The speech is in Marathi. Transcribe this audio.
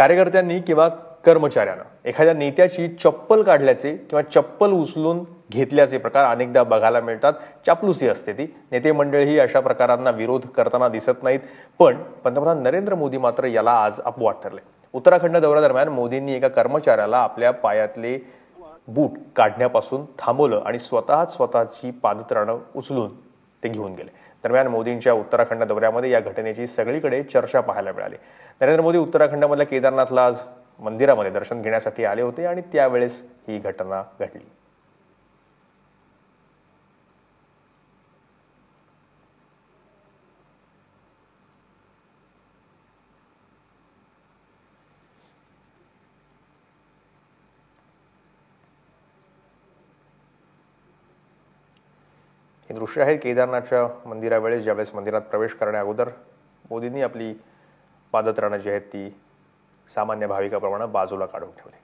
कार्यकर्त्यांनी किंवा कर्मचाऱ्यानं एखाद्या नेत्याची चप्पल काढल्याचे किंवा चप्पल उचलून घेतल्याचे प्रकार अनेकदा बघायला मिळतात. चापलुसी असते ती. नेते मंडळी अशा प्रकारांना विरोध करताना दिसत नाहीत. पण पंतप्रधान नरेंद्र मोदी मात्र याला आज अपवाद ठरले. उत्तराखंड दौऱ्यादरम्यान मोदींनी एका कर्मचाऱ्याला आपल्या पायातले बूट काढण्यापासून थांबवलं आणि स्वतःच स्वतःची पादत्राणं उचलून ते घेऊन गेले. दरम्यान मोदींच्या उत्तराखंड दौऱ्यामध्ये या घटनेची सगळीकडे चर्चा पाहायला मिळाली. नरेंद्र मोदी उत्तराखंडमधल्या केदारनाथला आज मंदिरामध्ये दर्शन घेण्यासाठी आले होते आणि त्यावेळेस ही घटना घडली. हे दृश्य आहे केदारनाथच्या मंदिरावेळेस ज्यावेळेस मंदिरात प्रवेश करण्या अगोदर मोदींनी आपली पादत्राणं जी आहेत ती सामान्य भाविकाप्रमाणे बाजूला काढून ठेवली.